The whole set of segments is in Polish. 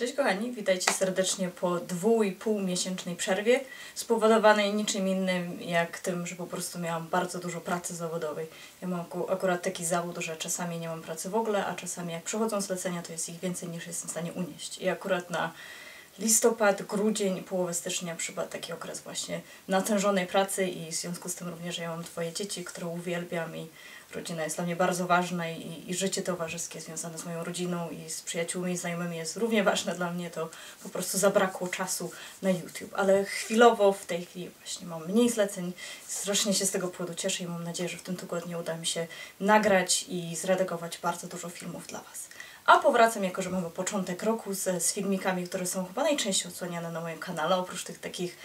Cześć kochani, witajcie serdecznie po dwu i pół miesięcznej przerwie spowodowanej niczym innym jak tym, że po prostu miałam bardzo dużo pracy zawodowej. Ja mam akurat taki zawód, że czasami nie mam pracy w ogóle, a czasami jak przychodzą zlecenia, to jest ich więcej niż jestem w stanie unieść. I akurat na listopad, grudzień połowę stycznia przypadł taki okres właśnie natężonej pracy i w związku z tym również ja mam dwoje dzieci, które uwielbiam i rodzina jest dla mnie bardzo ważna i, i życie towarzyskie związane z moją rodziną i z przyjaciółmi i znajomymi jest równie ważne dla mnie, to po prostu zabrakło czasu na YouTube. Ale chwilowo w tej chwili właśnie mam mniej zleceń, strasznie się z tego powodu cieszę i mam nadzieję, że w tym tygodniu uda mi się nagrać i zredagować bardzo dużo filmów dla Was. A powracam, jako że mamy początek roku z, z filmikami, które są chyba najczęściej odsłaniane na moim kanale, oprócz tych takich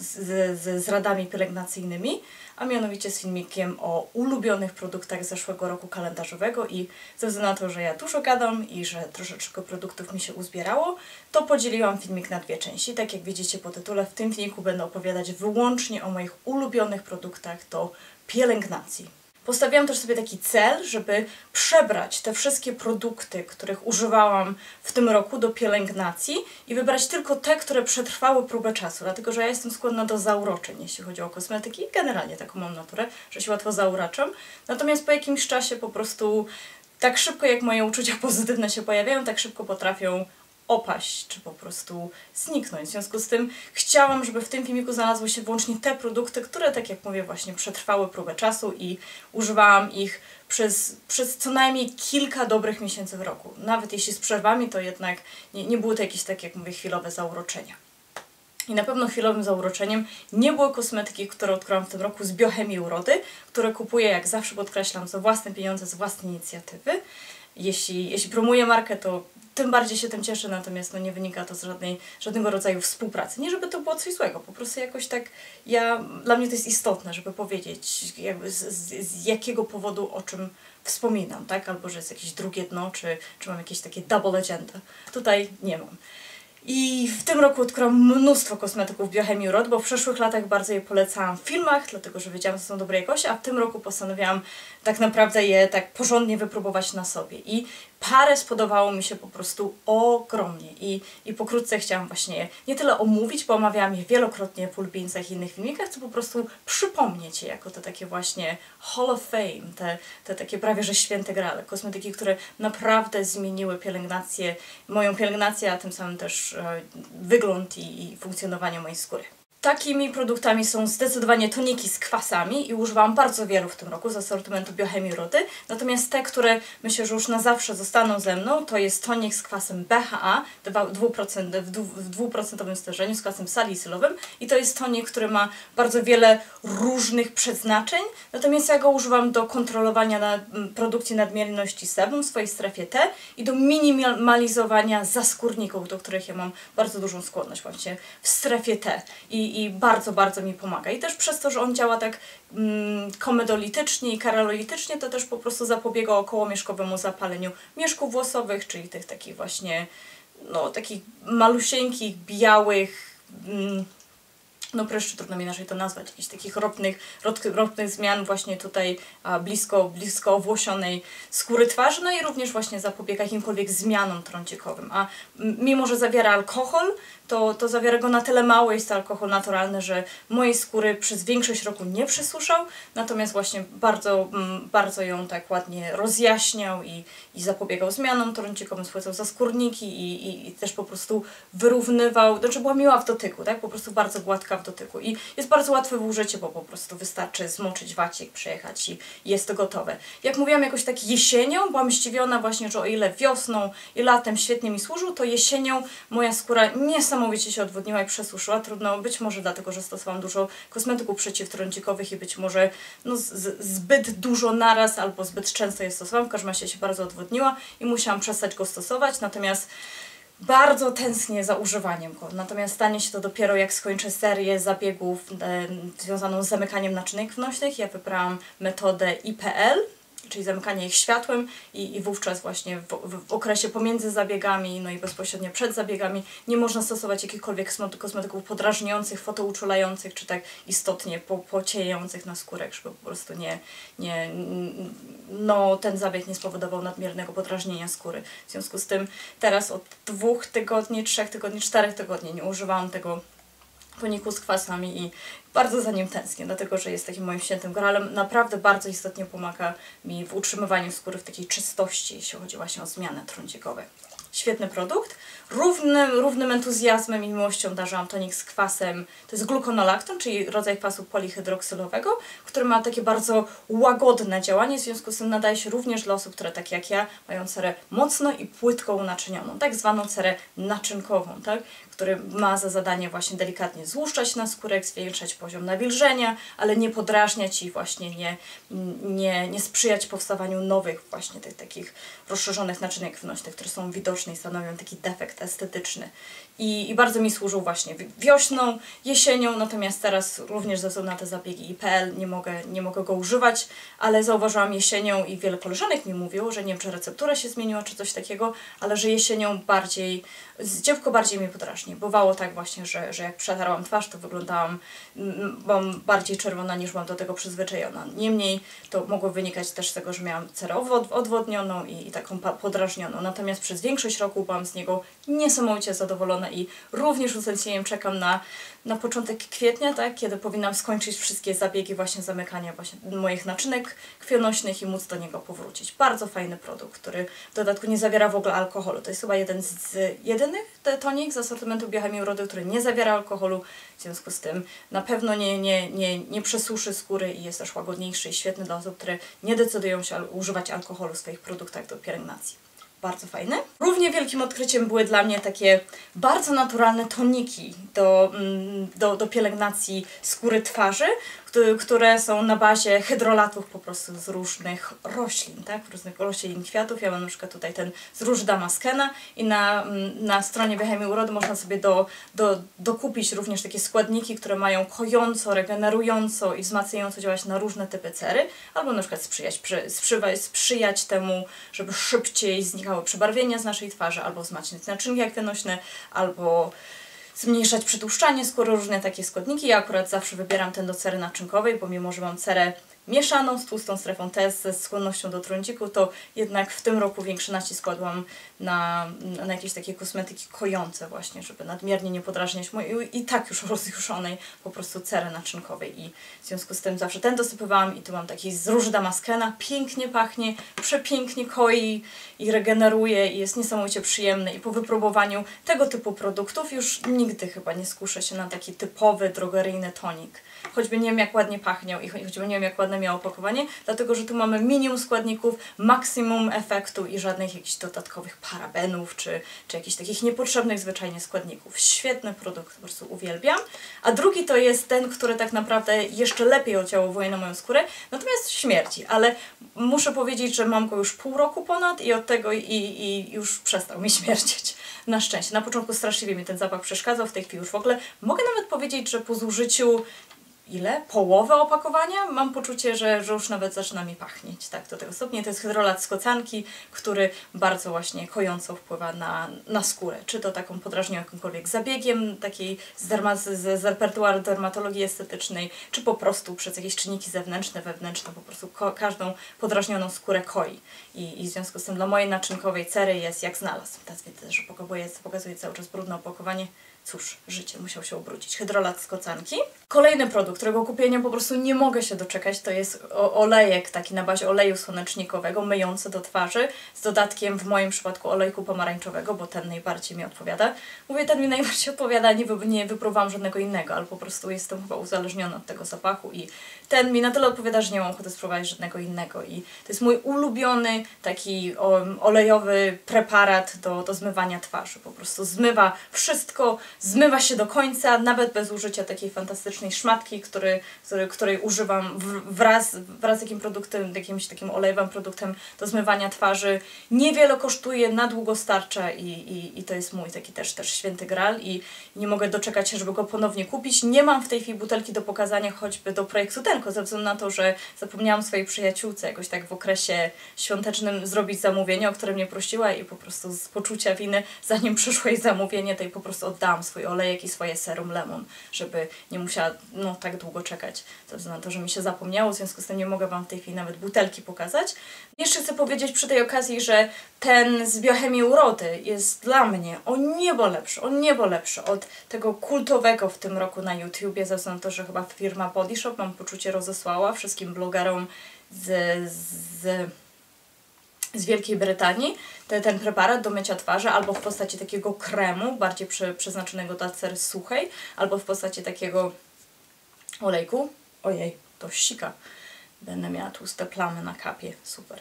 z, z, z radami pielęgnacyjnymi, a mianowicie z filmikiem o ulubionych produktach zeszłego roku kalendarzowego i ze względu na to, że ja dużo gadam i że troszeczkę produktów mi się uzbierało, to podzieliłam filmik na dwie części. Tak jak widzicie po tytule, w tym filmiku będę opowiadać wyłącznie o moich ulubionych produktach do pielęgnacji. Postawiłam też sobie taki cel, żeby przebrać te wszystkie produkty, których używałam w tym roku do pielęgnacji i wybrać tylko te, które przetrwały próbę czasu, dlatego że ja jestem skłonna do zauroczeń, jeśli chodzi o kosmetyki generalnie taką mam naturę, że się łatwo zauraczam. Natomiast po jakimś czasie po prostu tak szybko jak moje uczucia pozytywne się pojawiają, tak szybko potrafią opaść, czy po prostu zniknąć. W związku z tym chciałam, żeby w tym filmiku znalazły się wyłącznie te produkty, które, tak jak mówię, właśnie przetrwały próbę czasu i używałam ich przez, przez co najmniej kilka dobrych miesięcy w roku. Nawet jeśli z przerwami, to jednak nie, nie były to jakieś, tak jak mówię, chwilowe zauroczenia. I na pewno chwilowym zauroczeniem nie były kosmetyki, które odkryłam w tym roku z biochemii urody, które kupuję, jak zawsze podkreślam, za własne pieniądze, z własnej inicjatywy. Jeśli, jeśli promuję markę, to tym bardziej się tym cieszę, natomiast no, nie wynika to z żadnej, żadnego rodzaju współpracy. Nie, żeby to było coś złego, po prostu jakoś tak ja, dla mnie to jest istotne, żeby powiedzieć jakby z, z, z jakiego powodu o czym wspominam, tak? Albo, że jest jakieś drugie dno, czy, czy mam jakieś takie double agenda. Tutaj nie mam. I w tym roku odkryłam mnóstwo kosmetyków biochemii Rod, bo w przeszłych latach bardzo je polecałam w filmach, dlatego że wiedziałam, że są dobrej jakości, a w tym roku postanowiłam tak naprawdę je tak porządnie wypróbować na sobie. I parę spodobało mi się po prostu ogromnie i, i pokrótce chciałam właśnie je nie tyle omówić, bo omawiałam je wielokrotnie w ulubieńcach i innych filmikach, co po prostu przypomnieć je jako te takie właśnie Hall of Fame, te, te takie prawie że święte grale, kosmetyki, które naprawdę zmieniły pielęgnację, moją pielęgnację, a tym samym też e, wygląd i, i funkcjonowanie mojej skóry. Takimi produktami są zdecydowanie toniki z kwasami i używałam bardzo wielu w tym roku z asortymentu biochemii Rudy. Natomiast te, które myślę, że już na zawsze zostaną ze mną, to jest tonik z kwasem BHA 2%, w dwuprocentowym stężeniu z kwasem salicylowym i to jest tonik, który ma bardzo wiele różnych przeznaczeń. Natomiast ja go używam do kontrolowania na produkcji nadmierności sebum w swojej strefie T i do minimalizowania zaskórników, do których ja mam bardzo dużą skłonność właśnie w strefie T. I i, bardzo, bardzo mi pomaga. I też przez to, że on działa tak mm, komedolitycznie i karololitycznie, to też po prostu zapobiega okołomieszkowemu zapaleniu mieszków włosowych, czyli tych takich właśnie, no takich malusieńkich, białych, mm, no pryszczy, trudno mi inaczej to nazwać, jakichś takich ropnych, ropnych zmian właśnie tutaj a, blisko, blisko owłosionej skóry twarzy, no i również właśnie zapobiega jakimkolwiek zmianom trącikowym. A mimo, że zawiera alkohol, to, to zawiera go na tyle mało, jest to alkohol naturalny, że mojej skóry przez większość roku nie przesuszał, natomiast właśnie bardzo, bardzo ją tak ładnie rozjaśniał i, i zapobiegał zmianom trącikowym, schłycał zaskórniki i, i, i też po prostu wyrównywał, znaczy była miła w dotyku, tak, po prostu bardzo gładka w dotyku i jest bardzo łatwe w użyciu, bo po prostu wystarczy zmoczyć wacik, przejechać i jest to gotowe. Jak mówiłam jakoś tak jesienią, byłam zdziwiona właśnie, że o ile wiosną i latem świetnie mi służył, to jesienią moja skóra niesamowicie się odwodniła i przesuszyła. Trudno, być może dlatego, że stosowałam dużo kosmetyków przeciwtrącikowych i być może no, z, zbyt dużo naraz albo zbyt często je stosowałam. W każdym razie się bardzo odwodniła i musiałam przestać go stosować. Natomiast bardzo tęsknię za używaniem go. Natomiast stanie się to dopiero jak skończę serię zabiegów e, związaną z zamykaniem naczynek wnośnych. Ja wybrałam metodę IPL czyli zamykanie ich światłem i, i wówczas właśnie w, w okresie pomiędzy zabiegami, no i bezpośrednio przed zabiegami nie można stosować jakichkolwiek kosmetyków podrażniających, fotouczulających, czy tak istotnie po, pociejących na skórek, żeby po prostu nie, nie, no ten zabieg nie spowodował nadmiernego podrażnienia skóry. W związku z tym teraz od dwóch tygodni, trzech tygodni, czterech tygodni nie używałam tego toniku z kwasami i bardzo za nim tęsknię, dlatego że jest takim moim świętym gralem. Naprawdę bardzo istotnie pomaga mi w utrzymywaniu skóry w takiej czystości, jeśli chodzi właśnie o zmiany trądzikowe. Świetny produkt. Równym, równym entuzjazmem i miłością darzałam tonik z kwasem, to jest gluconolacton, czyli rodzaj kwasu polihydroksylowego, który ma takie bardzo łagodne działanie, w związku z tym nadaje się również dla osób, które tak jak ja mają cerę mocno i płytko unaczynianą, tak zwaną cerę naczynkową, tak? który ma za zadanie właśnie delikatnie złuszczać na skórek, zwiększać poziom nawilżenia, ale nie podrażniać i właśnie nie, nie, nie sprzyjać powstawaniu nowych właśnie tych takich rozszerzonych naczynek krwionośnych, które są widoczne i stanowią taki defekt estetyczny. I, I bardzo mi służył właśnie wiosną, jesienią, natomiast teraz również ze względu na te zabiegi IPL nie mogę, nie mogę go używać, ale zauważyłam jesienią i wiele koleżanek mi mówiło, że nie wiem, czy receptura się zmieniła, czy coś takiego, ale że jesienią bardziej, dziewko bardziej mnie podrażni. Bywało tak właśnie, że, że jak przetarłam twarz, to wyglądałam byłam bardziej czerwona niż byłam do tego przyzwyczajona. Niemniej to mogło wynikać też z tego, że miałam cerę odwodnioną i, i taką podrażnioną. Natomiast przez większość roku byłam z niego niesamowicie zadowolona i również z utęsknieniem czekam na, na początek kwietnia, tak, kiedy powinnam skończyć wszystkie zabiegi właśnie zamykania właśnie moich naczynek krwionośnych i móc do niego powrócić. Bardzo fajny produkt, który w dodatku nie zawiera w ogóle alkoholu. To jest chyba jeden z jedynych tonik z asortymentu Biochemii Urody, który nie zawiera alkoholu, w związku z tym na pewno nie, nie, nie, nie przesuszy skóry i jest też łagodniejszy i świetny dla osób, które nie decydują się używać alkoholu w swoich produktach do pielęgnacji bardzo fajny. Równie wielkim odkryciem były dla mnie takie bardzo naturalne toniki do, mm, do, do pielęgnacji skóry twarzy, które są na bazie hydrolatów po prostu z różnych roślin, tak? Różnych roślin kwiatów. Ja mam na przykład tutaj ten z róż damaskena i na, mm, na stronie Biochemii Urody można sobie do, do, dokupić również takie składniki, które mają kojąco, regenerująco i wzmacniająco działać na różne typy cery, albo na przykład sprzyjać, sprzyjać, temu, żeby szybciej znikały przebarwienia z naszej twarzy, albo wzmacniać naczynki akwenośne, albo zmniejszać przytłuszczanie skóry, różne takie składniki. Ja akurat zawsze wybieram ten do cery naczynkowej, bo mimo, że mam cerę mieszaną z tłustą strefą test ze skłonnością do trądziku, to jednak w tym roku większy nacisk kładłam na, na jakieś takie kosmetyki kojące właśnie, żeby nadmiernie nie podrażniać mojej i tak już rozjuszonej po prostu cery naczynkowej. I w związku z tym zawsze ten dosypywałam i tu mam taki z róży damaskena, pięknie pachnie, przepięknie koi i regeneruje i jest niesamowicie przyjemny. I po wypróbowaniu tego typu produktów już nigdy chyba nie skuszę się na taki typowy drogeryjny tonik. Choćby nie wiem jak ładnie pachniał i choćby nie wiem jak ładne miało opakowanie, dlatego że tu mamy minimum składników, maksimum efektu i żadnych jakichś dodatkowych parabenów czy, czy jakichś takich niepotrzebnych zwyczajnie składników. Świetny produkt, po prostu uwielbiam. A drugi to jest ten, który tak naprawdę jeszcze lepiej oddziałuje na moją skórę, natomiast śmierci, ale muszę powiedzieć, że mam go już pół roku ponad i od tego i, i już przestał mi śmierdzieć. Na szczęście. Na początku straszliwie mi ten zapach przeszkadzał, w tej chwili już w ogóle. Mogę nawet powiedzieć, że po zużyciu ile? Połowę opakowania? Mam poczucie, że, że już nawet zaczyna mi pachnieć. Tak, do tego stopnia. To jest hydrolat z kocanki, który bardzo właśnie kojąco wpływa na, na skórę. Czy to taką podrażnią jakimkolwiek zabiegiem, takiej z, derma, z, z repertuaru dermatologii estetycznej, czy po prostu przez jakieś czynniki zewnętrzne, wewnętrzne, po prostu każdą podrażnioną skórę koi. I, I w związku z tym dla mojej naczynkowej cery jest jak znalazł. Teraz widzę, że pokazuje, pokazuje cały czas brudne opakowanie. Cóż, życie musiał się ubrudzić. Hydrolat z kocanki. Kolejny produkt, którego kupienia po prostu nie mogę się doczekać, to jest olejek taki na bazie oleju słonecznikowego, myjący do twarzy, z dodatkiem w moim przypadku olejku pomarańczowego, bo ten najbardziej mi odpowiada. Mówię, ten mi najbardziej odpowiada, nie, wy, nie wypróbowałam żadnego innego, ale po prostu jestem chyba uzależniona od tego zapachu i ten mi na tyle odpowiada, że nie mam ochoty spróbować żadnego innego i to jest mój ulubiony taki olejowy preparat do, do zmywania twarzy. Po prostu zmywa wszystko, zmywa się do końca, nawet bez użycia takiej fantastycznej szmatki, który, który, której używam wraz, wraz z jakim produktem, jakimś takim olejowym produktem do zmywania twarzy. Niewiele kosztuje, na długo starcza i, i, i to jest mój taki też, też święty gral i nie mogę doczekać się, żeby go ponownie kupić. Nie mam w tej chwili butelki do pokazania choćby do projektu Tenko, ze względu na to, że zapomniałam swojej przyjaciółce jakoś tak w okresie świątecznym zrobić zamówienie, o które mnie prosiła i po prostu z poczucia winy, zanim przyszło jej zamówienie, to jej po prostu oddałam swój olejek i swoje serum lemon, żeby nie musiała no, tak długo czekać. Ze względu na to, że mi się zapomniało, w związku z tym nie mogę Wam w tej chwili nawet butelki pokazać. Jeszcze chcę powiedzieć przy tej okazji, że ten z biochemii urody jest dla mnie o niebo lepszy, o niebo lepszy od tego kultowego w tym roku na YouTubie, ze względu na to, że chyba firma Body Shop, mam poczucie, rozesłała wszystkim blogerom z, z z Wielkiej Brytanii te, ten preparat do mycia twarzy albo w postaci takiego kremu, bardziej przy, przeznaczonego dla cery suchej, albo w postaci takiego olejku. Ojej, to sika. Będę miała tłuste plamy na kapie. Super.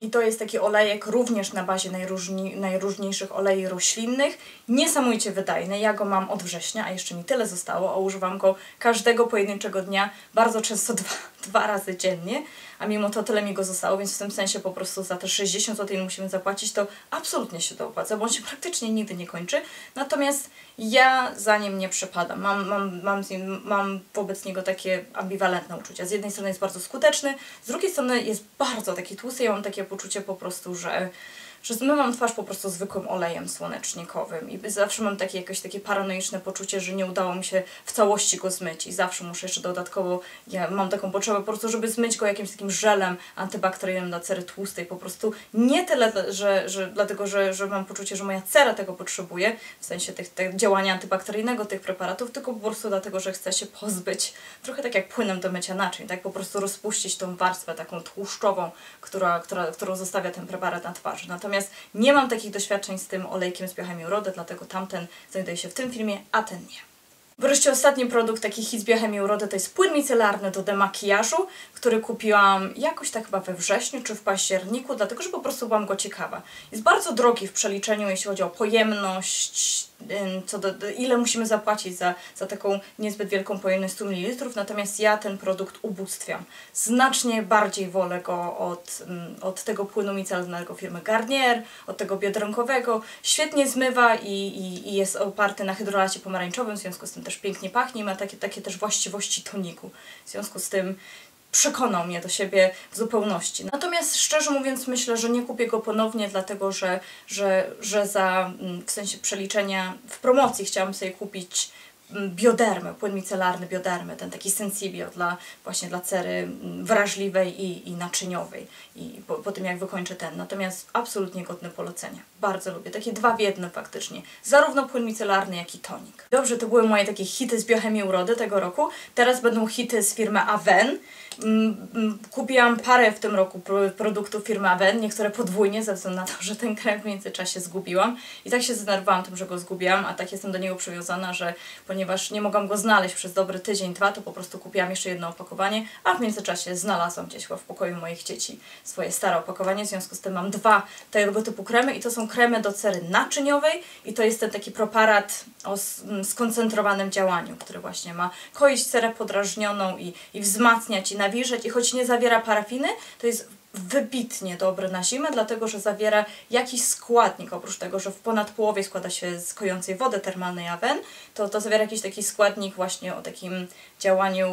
I to jest taki olejek również na bazie najróżni, najróżniejszych olei roślinnych. Niesamowicie wydajny. Ja go mam od września, a jeszcze mi tyle zostało, a używam go każdego pojedynczego dnia, bardzo często dwa, dwa razy dziennie a mimo to tyle mi go zostało, więc w tym sensie po prostu za te 60 zł, musimy zapłacić, to absolutnie się to opłaca, bo on się praktycznie nigdy nie kończy. Natomiast ja za nim nie przepadam. Mam, mam, mam, nim, mam wobec niego takie ambiwalentne uczucia. Z jednej strony jest bardzo skuteczny, z drugiej strony jest bardzo taki tłusty. Ja mam takie poczucie po prostu, że że zmywam twarz po prostu zwykłym olejem słonecznikowym i zawsze mam takie jakieś takie paranoiczne poczucie, że nie udało mi się w całości go zmyć i zawsze muszę jeszcze dodatkowo, ja mam taką potrzebę po prostu, żeby zmyć go jakimś takim żelem antybakteryjnym dla cery tłustej, po prostu nie tyle, że, że dlatego, że, że mam poczucie, że moja cera tego potrzebuje, w sensie tych, tych działania antybakteryjnego tych preparatów, tylko po prostu dlatego, że chcę się pozbyć, trochę tak jak płynem do mycia naczyń, tak? Po prostu rozpuścić tą warstwę taką tłuszczową, która, która, którą zostawia ten preparat na twarzy. Natomiast Natomiast nie mam takich doświadczeń z tym olejkiem z piachami urody, dlatego tamten znajduje się w tym filmie, a ten nie. Wreszcie ostatni produkt, taki hit z biochemii urody, to jest płyn micelarny do demakijażu, który kupiłam jakoś tak chyba we wrześniu czy w październiku, dlatego że po prostu byłam go ciekawa. Jest bardzo drogi w przeliczeniu, jeśli chodzi o pojemność, co do, ile musimy zapłacić za, za taką niezbyt wielką pojemność 100 ml, natomiast ja ten produkt ubóstwiam. Znacznie bardziej wolę go od, od tego płynu micelarnego firmy Garnier, od tego biodronkowego. Świetnie zmywa i, i, i jest oparty na hydrolacie pomarańczowym, w związku z tym też pięknie pachnie, ma takie, takie też właściwości toniku. W związku z tym przekonał mnie do siebie w zupełności. Natomiast szczerze mówiąc myślę, że nie kupię go ponownie, dlatego że, że, że za, mm, w sensie przeliczenia w promocji chciałam sobie kupić biodermy, płyn micelarny biodermy, ten taki sensibio dla właśnie dla cery mm, wrażliwej i, i naczyniowej i po, po tym jak wykończę ten. Natomiast absolutnie godny polecenia. Bardzo lubię. Takie dwa w jednym faktycznie. Zarówno płyn micelarny, jak i tonik. Dobrze, to były moje takie hity z biochemii urody tego roku. Teraz będą hity z firmy Aven. Mm, mm, kupiłam parę w tym roku produktów firmy Aven, niektóre podwójnie, ze względu na to, że ten krem w międzyczasie zgubiłam. I tak się zdenerwowałam tym, że go zgubiłam, a tak jestem do niego przywiązana, że ponieważ nie mogłam go znaleźć przez dobry tydzień, dwa, to po prostu kupiłam jeszcze jedno opakowanie, a w międzyczasie znalazłam gdzieś w pokoju moich dzieci swoje stare opakowanie, w związku z tym mam dwa tego typu kremy i to są kremy do cery naczyniowej i to jest ten taki preparat o skoncentrowanym działaniu, który właśnie ma koić cerę podrażnioną i, i wzmacniać i nawilżać. I choć nie zawiera parafiny, to jest wybitnie dobry na zimę, dlatego że zawiera jakiś składnik, oprócz tego, że w ponad połowie składa się z kojącej wody termalnej awen, to, to zawiera jakiś taki składnik właśnie o takim działaniu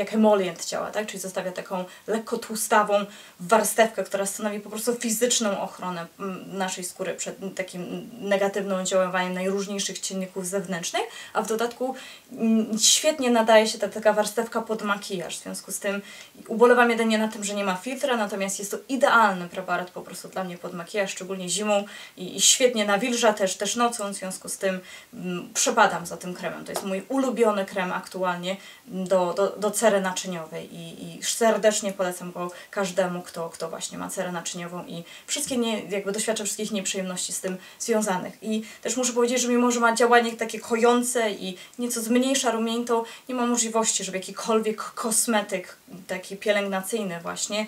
jak emolient ciała, tak? czyli zostawia taką lekko tłustawą warstewkę, która stanowi po prostu fizyczną ochronę mm, naszej skóry przed takim negatywnym oddziaływaniem najróżniejszych czynników zewnętrznych, a w dodatku mm, świetnie nadaje się ta taka warstewka pod makijaż, w związku z tym ubolewam jedynie na tym, że nie ma filtra, natomiast jest to idealny preparat po prostu dla mnie pod makijaż, szczególnie zimą i, świetnie nawilża też, też nocą, w związku z tym mm, przepadam za tym kremem. To jest mój ulubiony krem aktualnie do, do, do cery naczyniowej i, i serdecznie polecam go każdemu, kto, kto właśnie ma cerę naczyniową i wszystkie nie, jakby doświadcza wszystkich nieprzyjemności z tym związanych. I też muszę powiedzieć, że mimo, że ma działanie takie kojące i nieco zmniejsza rumień, to nie ma możliwości, żeby jakikolwiek kosmetyk taki pielęgnacyjny właśnie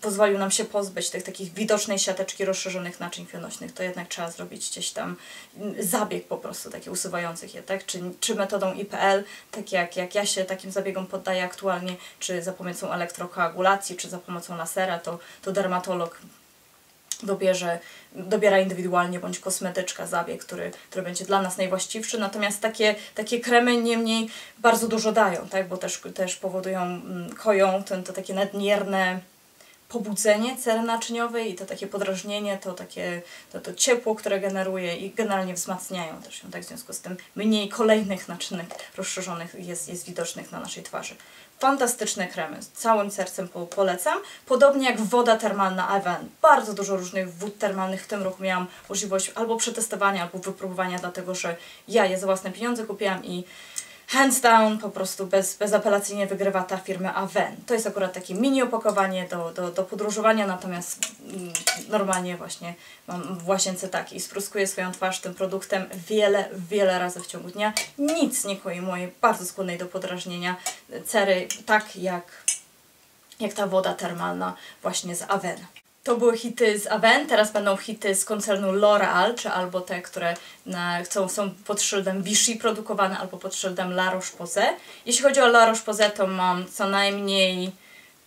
pozwolił nam się pozbyć tych takich widocznej siateczki rozszerzonych naczyń krwionośnych, to jednak trzeba zrobić gdzieś tam mm, zabieg po prostu taki usuwających je, tak? Czy, czy metodą IPL, tak jak, jak ja się takim zabiegom poddaję aktualnie, czy za pomocą elektrokoagulacji, czy za pomocą lasera, to, to dermatolog dobierze, dobiera indywidualnie bądź kosmetyczka zabieg, który, który będzie dla nas najwłaściwszy. Natomiast takie, takie kremy niemniej bardzo dużo dają, tak? bo też, też powodują, mm, koją to, to takie nadmierne pobudzenie cery naczyniowej i to takie podrażnienie, to takie to, to ciepło, które generuje i generalnie wzmacniają też ją, tak w związku z tym mniej kolejnych naczynek rozszerzonych jest, jest widocznych na naszej twarzy. Fantastyczne kremy, całym sercem po, polecam. Podobnie jak woda termalna Aven. Bardzo dużo różnych wód termalnych w tym roku miałam możliwość albo przetestowania, albo wypróbowania, dlatego że ja je za własne pieniądze kupiłam i hands down po prostu bez, bezapelacyjnie wygrywa ta firma Aven. To jest akurat takie mini opakowanie do, do, do podróżowania, natomiast mm, normalnie właśnie mam w łazience tak i spruskuję swoją twarz tym produktem wiele, wiele razy w ciągu dnia. Nic nie koi mojej bardzo skłonnej do podrażnienia cery, tak jak, jak ta woda termalna właśnie z Aven. To były hity z Aven, teraz będą hity z koncernu L'Oreal, czy albo te, które na, są, są pod szyldem Vichy produkowane, albo pod szyldem La Roche-Posay. Jeśli chodzi o La Roche-Posay, to mam co najmniej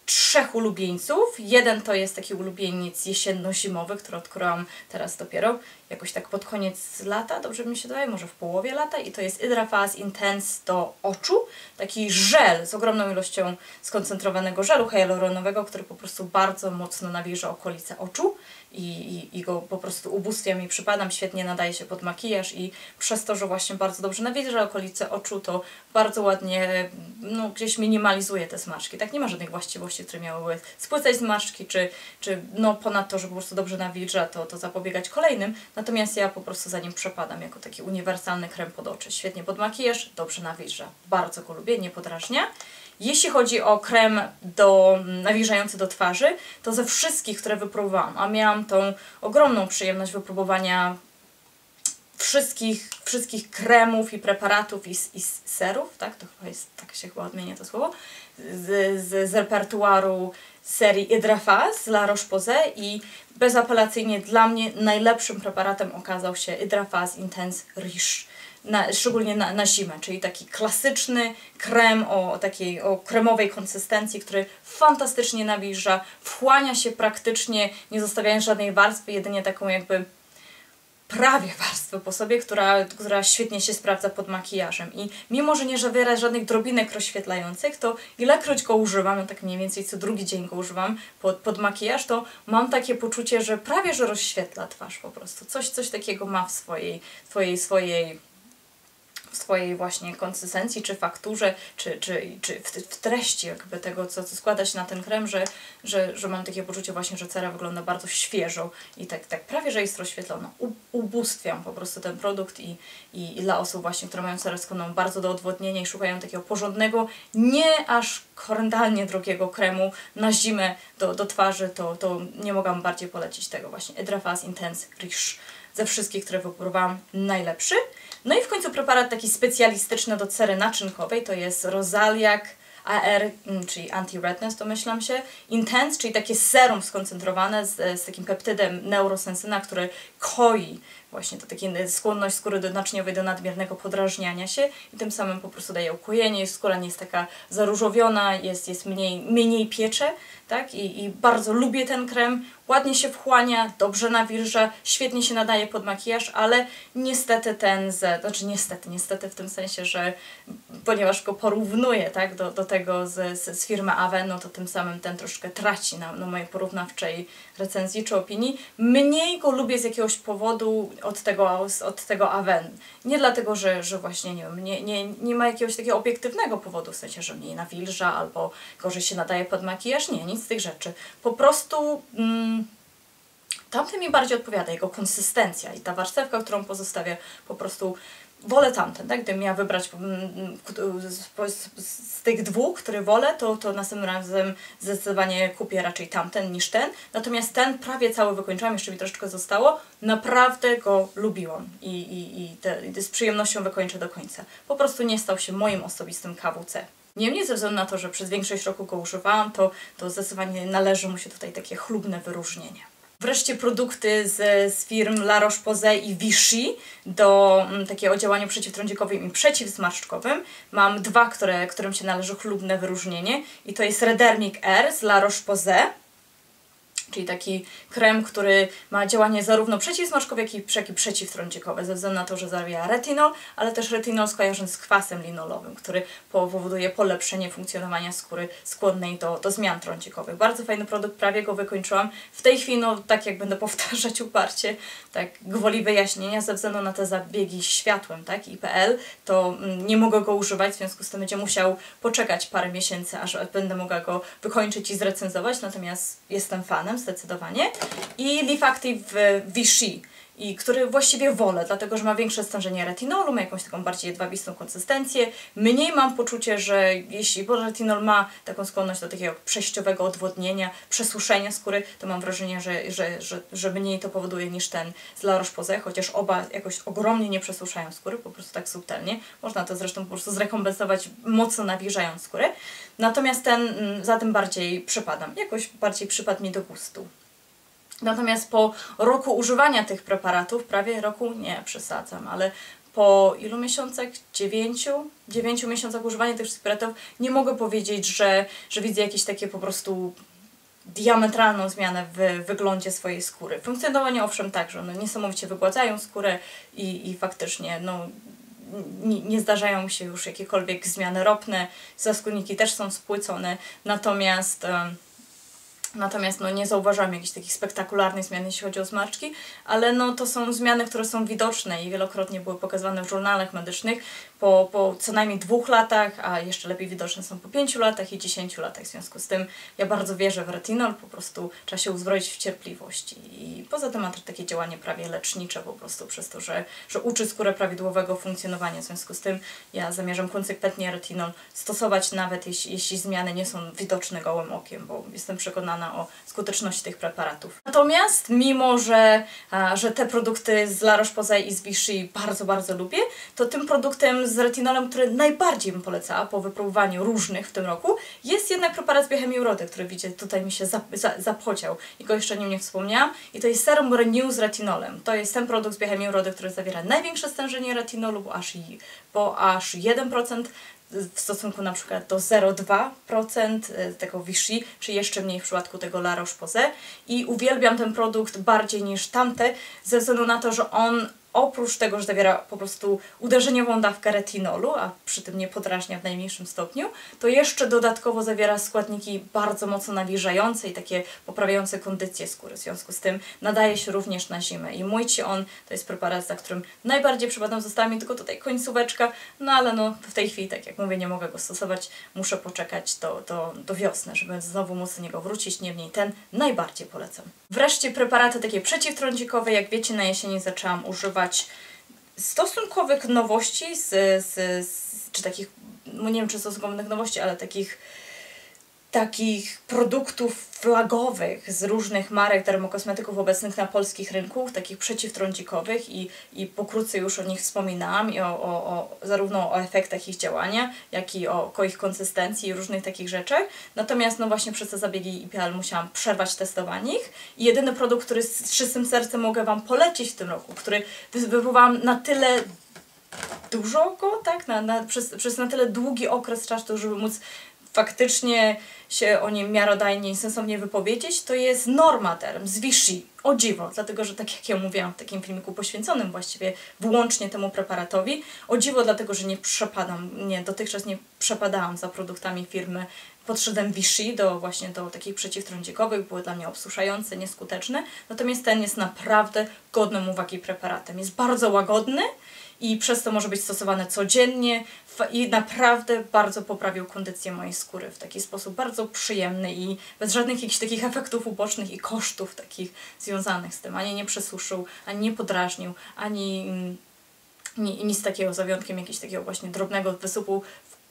trzech ulubieńców. Jeden to jest taki ulubieniec jesienno-zimowy, który odkryłam teraz dopiero jakoś tak pod koniec lata, dobrze mi się daje, może w połowie lata i to jest Hydrafast Intense do oczu. Taki żel z ogromną ilością skoncentrowanego żelu hyaluronowego, który po prostu bardzo mocno nawilża okolice oczu i, i, i go po prostu ubóstwiam i przypadam, świetnie nadaje się pod makijaż i przez to, że właśnie bardzo dobrze nawilża okolice oczu, to bardzo ładnie no, gdzieś minimalizuje te smaczki. Tak nie ma żadnych właściwości, które miałyby spłycać zmarszczki, czy, czy no ponadto, że po prostu dobrze nawilża, to, to zapobiegać kolejnym. Natomiast ja po prostu za nim przepadam jako taki uniwersalny krem pod oczy. Świetnie pod makijaż, dobrze nawilża. Bardzo go lubię, nie podrażnia. Jeśli chodzi o krem do, nawilżający do twarzy, to ze wszystkich, które wypróbowałam, a miałam tą ogromną przyjemność wypróbowania wszystkich, wszystkich kremów i preparatów i, i serów, tak? To chyba jest, tak się chyba odmienia to słowo, z, z, z repertuaru serii Hydrafaz z La Roche-Posay i bezapelacyjnie dla mnie najlepszym preparatem okazał się Hydrafaz Intense Riche na, szczególnie na, na zimę, czyli taki klasyczny krem o takiej o kremowej konsystencji, który fantastycznie nawilża, wchłania się praktycznie, nie zostawiając żadnej warstwy, jedynie taką jakby prawie warstwę po sobie, która, która świetnie się sprawdza pod makijażem. I mimo, że nie zawiera żadnych drobinek rozświetlających, to ilekroć go używam, no tak mniej więcej co drugi dzień go używam pod, pod makijaż, to mam takie poczucie, że prawie, że rozświetla twarz po prostu. Coś, coś takiego ma w swojej, swojej, swojej w swojej właśnie konsystencji, czy fakturze, czy, czy, czy w, w treści jakby tego, co, co składa się na ten krem, że, że, że mam takie poczucie właśnie, że cera wygląda bardzo świeżo i tak, tak prawie, że jest rozświetlona. U, ubóstwiam po prostu ten produkt i, i, i dla osób właśnie, które mają cerę skłonną bardzo do odwodnienia i szukają takiego porządnego, nie aż horrendalnie drogiego kremu na zimę do, do twarzy, to, to nie mogłam bardziej polecić tego właśnie. Hydrafast Intense Rich ze wszystkich, które wypróbowałam, najlepszy. No i w końcu preparat taki specjalistyczny do cery naczynkowej, to jest Rosaliak AR, mm, czyli anti-redness domyślam się, Intense, czyli takie serum skoncentrowane z, z takim peptydem neurosensyna, który koi właśnie to takie skłonność skóry do naczyniowej do nadmiernego podrażniania się i tym samym po prostu daje ukojenie, skóra nie jest taka zaróżowiona, jest, jest mniej, mniej piecze, tak? I, I bardzo lubię ten krem, ładnie się wchłania, dobrze nawilża, świetnie się nadaje pod makijaż, ale niestety ten z, znaczy niestety, niestety w tym sensie, że ponieważ go porównuję, tak, do, do tego z, z, z firmy Aven, no to tym samym ten troszkę traci na, na mojej porównawczej recenzji czy opinii. Mniej go lubię z jakiegoś powodu od tego, od tego Aven. Nie dlatego, że, że właśnie, nie wiem, nie, nie, nie ma jakiegoś takiego obiektywnego powodu, w sensie, że mniej nawilża albo gorzej się nadaje pod makijaż. Nie, nic z tych rzeczy. Po prostu... Mm, tamten mi bardziej odpowiada, jego konsystencja i ta warstewka, którą pozostawia, po prostu wolę tamten, tak? Gdybym miała wybrać mm, z, z, tych dwóch, które wolę, to, to następnym razem zdecydowanie kupię raczej tamten niż ten. Natomiast ten prawie cały wykończyłam, jeszcze mi troszeczkę zostało. Naprawdę go lubiłam i, i, i, te, i z przyjemnością wykończę do końca. Po prostu nie stał się moim osobistym KWC. Niemniej ze względu na to, że przez większość roku go używałam, to, to zdecydowanie należy mu się tutaj takie chlubne wyróżnienie. Wreszcie produkty z, z firm La Roche-Posay i Vichy do mm, takiego działania przeciwtrądzikowym i przeciwzmarszczkowym. Mam dwa, które, którym się należy chlubne wyróżnienie i to jest Redermic R z La Roche-Posay czyli taki krem, który ma działanie zarówno przeciwsmaczkowe, jak i, jak i przeciwtrądzikowe, ze względu na to, że zawiera retinol, ale też retinol skojarzony z kwasem linolowym, który powoduje polepszenie funkcjonowania skóry skłonnej do, do zmian trądzikowych. Bardzo fajny produkt, prawie go wykończyłam. W tej chwili, no tak jak będę powtarzać uparcie, tak gwoli wyjaśnienia, ze względu na te zabiegi światłem, tak, IPL, to mm, nie mogę go używać, w związku z tym będzie musiał poczekać parę miesięcy, aż będę mogła go wykończyć i zrecenzować, natomiast jestem fanem, zdecydowanie. I Leaf Active Vichy, i który właściwie wolę, dlatego że ma większe stężenie retinolu, ma jakąś taką bardziej jedwabistą konsystencję. Mniej mam poczucie, że jeśli, bo retinol ma taką skłonność do takiego przejściowego odwodnienia, przesuszenia skóry, to mam wrażenie, że, że, że, że mniej to powoduje niż ten z La Roche-Posay, chociaż oba jakoś ogromnie nie przesuszają skóry, po prostu tak subtelnie. Można to zresztą po prostu zrekompensować mocno nawilżając skórę. Natomiast ten mm, za tym bardziej przypadam, jakoś bardziej przypadł mi do gustu. Natomiast po roku używania tych preparatów, prawie roku, nie przesadzam, ale po ilu miesiącach? Dziewięciu? Dziewięciu miesiącach używania tych preparatów nie mogę powiedzieć, że, że widzę jakieś takie po prostu diametralną zmianę w wyglądzie swojej skóry. Funkcjonowanie owszem tak, że one niesamowicie wygładzają skórę i, i faktycznie no, nie, nie zdarzają się już jakiekolwiek zmiany ropne, zaskórniki też są spłycone, natomiast... Natomiast no, nie zauważam jakichś takich spektakularnych zmian, jeśli chodzi o smaczki, ale no, to są zmiany, które są widoczne i wielokrotnie były pokazywane w żurnalach medycznych po, po co najmniej dwóch latach, a jeszcze lepiej widoczne są po pięciu latach i dziesięciu latach. W związku z tym ja bardzo wierzę w retinol, po prostu trzeba się uzbroić w cierpliwość. I poza tym ma takie działanie prawie lecznicze po prostu przez to, że, że uczy skórę prawidłowego funkcjonowania. W związku z tym ja zamierzam konsekwentnie retinol stosować nawet jeśli, jeśli zmiany nie są widoczne gołym okiem, bo jestem przekonana o skuteczności tych preparatów. Natomiast mimo, że, że te produkty z La Roche-Posay i z Vichy bardzo, bardzo lubię, to tym produktem z retinolem, który najbardziej bym polecała po wypróbowaniu różnych w tym roku, jest jednak preparat z biochemii urody, który widzicie, tutaj mi się zap, za, i go jeszcze nim nie wspomniałam. I to jest serum Renew z retinolem. To jest ten produkt z biochemii urody, który zawiera największe stężenie retinolu, bo aż, bo aż 1% w stosunku na przykład do 0,2% e, tego Vichy, czy jeszcze mniej w przypadku tego La Roche-Posay. I uwielbiam ten produkt bardziej niż tamte, ze względu na to, że on oprócz tego, że zawiera po prostu uderzeniową dawkę retinolu, a przy tym nie podrażnia w najmniejszym stopniu, to jeszcze dodatkowo zawiera składniki bardzo mocno nawilżające i takie poprawiające kondycję skóry. W związku z tym nadaje się również na zimę. I mój Ci on to jest preparat, za którym najbardziej przypadam. Została mi tylko tutaj końcóweczka, no ale no w tej chwili, tak jak mówię, nie mogę go stosować. Muszę poczekać do, do, do wiosny, żeby znowu móc do niego wrócić. Niemniej ten najbardziej polecam. Wreszcie preparaty takie przeciwtrądzikowe, jak wiecie na jesieni zaczęłam używać stosunkowych nowości, z, z, z, czy takich, no nie wiem czy stosunkowych nowości, ale takich takich produktów flagowych z różnych marek dermokosmetyków obecnych na polskich rynkach, takich przeciwtrądzikowych i, i pokrótce już o nich wspominałam i o, o, o, zarówno o efektach ich działania, jak i o, o ich konsystencji i różnych takich rzeczach. Natomiast no właśnie przez te zabiegi IPL musiałam przerwać testowanie ich i jedyny produkt, który z czystym sercem mogę Wam polecić w tym roku, który wypróbowałam na tyle dużo go, tak, na, na, przez, przez na tyle długi okres czasu, żeby móc faktycznie się o nim miarodajnie i sensownie wypowiedzieć, to jest Normaderm z Vichy. O dziwo, dlatego że tak jak ja mówiłam w takim filmiku poświęconym właściwie wyłącznie temu preparatowi, o dziwo dlatego, że nie przepadam, nie, dotychczas nie przepadałam za produktami firmy podszedłem Vichy do właśnie do takich przeciwtrądzikowych, były dla mnie obsuszające, nieskuteczne, natomiast ten jest naprawdę godnym uwagi preparatem. Jest bardzo łagodny, i przez to może być stosowane codziennie i naprawdę bardzo poprawił kondycję mojej skóry w taki sposób bardzo przyjemny i bez żadnych jakichś takich efektów ubocznych i kosztów takich związanych z tym. Ani nie przesuszył, ani nie podrażnił, ani mm, nic takiego, za wyjątkiem jakiegoś takiego właśnie drobnego wysypu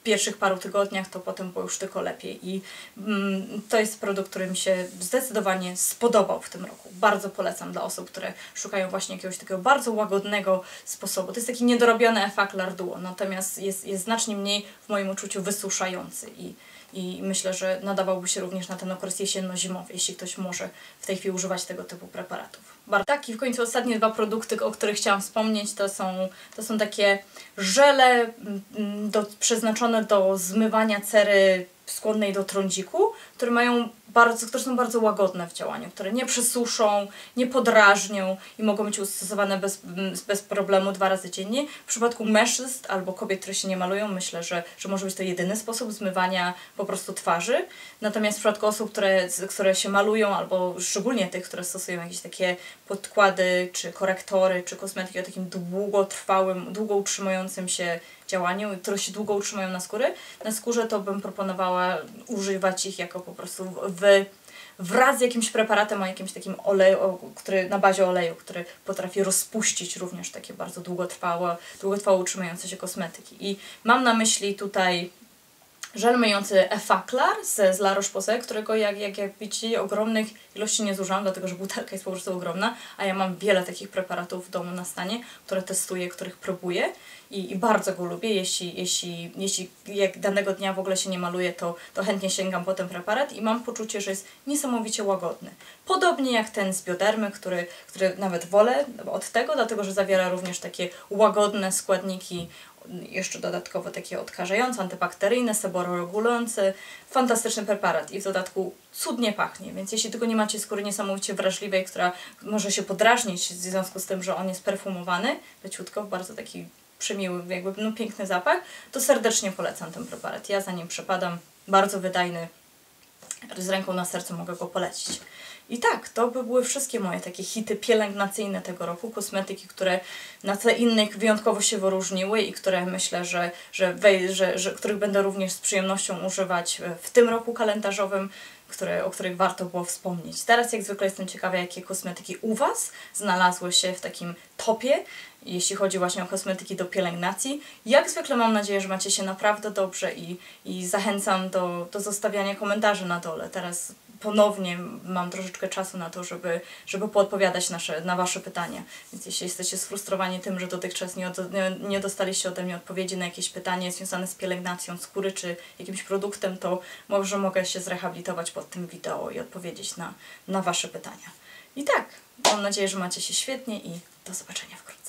pierwszych paru tygodniach, to potem było już tylko lepiej. I mm, to jest produkt, który mi się zdecydowanie spodobał w tym roku. Bardzo polecam dla osób, które szukają właśnie jakiegoś takiego bardzo łagodnego sposobu. To jest taki niedorobiony efaklar duo, natomiast jest, jest znacznie mniej w moim uczuciu wysuszający i i myślę, że nadawałby się również na ten okres jesienno-zimowy, jeśli ktoś może w tej chwili używać tego typu preparatów. Tak, i w końcu ostatnie dwa produkty, o których chciałam wspomnieć, to są, to są takie żele mm, do, przeznaczone do zmywania cery skłonnej do trądziku, które mają bardzo, które są bardzo łagodne w działaniu, które nie przesuszą, nie podrażnią i mogą być stosowane bez, bez problemu dwa razy dziennie. W przypadku mężczyzn albo kobiet, które się nie malują, myślę, że, że może być to jedyny sposób zmywania po prostu twarzy. Natomiast w przypadku osób, które, które się malują, albo szczególnie tych, które stosują jakieś takie podkłady, czy korektory, czy kosmetyki o takim długotrwałym, długo utrzymującym się działaniu, które się długo utrzymają na skóry, na skórze to bym proponowała używać ich jako po prostu w, wraz z jakimś preparatem o jakimś takim oleju, który, na bazie oleju, który potrafi rozpuścić również takie bardzo długotrwałe, długotrwało utrzymujące się kosmetyki. I mam na myśli tutaj żel myjący Effaclar z, z La Roche-Posay, którego jak, jak, jak widzicie ogromnych ilości nie zużywam, dlatego że butelka jest po prostu ogromna, a ja mam wiele takich preparatów w domu na stanie, które testuję, których próbuję i, i bardzo go lubię. Jeśli, jeśli, jeśli jak danego dnia w ogóle się nie maluje, to, to chętnie sięgam po ten preparat i mam poczucie, że jest niesamowicie łagodny. Podobnie jak ten z biodermy, który, który nawet wolę od tego, dlatego że zawiera również takie łagodne składniki jeszcze dodatkowo takie odkażające, antybakteryjne, seborregulujące, fantastyczny preparat i w dodatku cudnie pachnie, więc jeśli tylko nie macie skóry niesamowicie wrażliwej, która może się podrażnić w związku z tym, że on jest perfumowany, leciutko, bardzo taki przemiły, jakby no, piękny zapach, to serdecznie polecam ten preparat. Ja za nim przepadam, bardzo wydajny, z ręką na sercu mogę go polecić. I tak, to by były wszystkie moje takie hity pielęgnacyjne tego roku, kosmetyki, które na tle innych wyjątkowo się wyróżniły i które myślę, że, że, że, że których będę również z przyjemnością używać w tym roku kalendarzowym, które, o których warto było wspomnieć. Teraz jak zwykle jestem ciekawa, jakie kosmetyki u Was znalazły się w takim topie, jeśli chodzi właśnie o kosmetyki do pielęgnacji. Jak zwykle mam nadzieję, że macie się naprawdę dobrze i, i zachęcam do, do zostawiania komentarzy na dole. Teraz ponownie mam troszeczkę czasu na to, żeby, żeby poodpowiadać nasze, na Wasze pytania. Więc jeśli jesteście sfrustrowani tym, że dotychczas nie, nie, nie dostaliście ode mnie odpowiedzi na jakieś pytanie związane z pielęgnacją skóry czy jakimś produktem, to może mogę się zrehabilitować pod tym wideo i odpowiedzieć na, na Wasze pytania. I tak, mam nadzieję, że macie się świetnie i do zobaczenia wkrótce.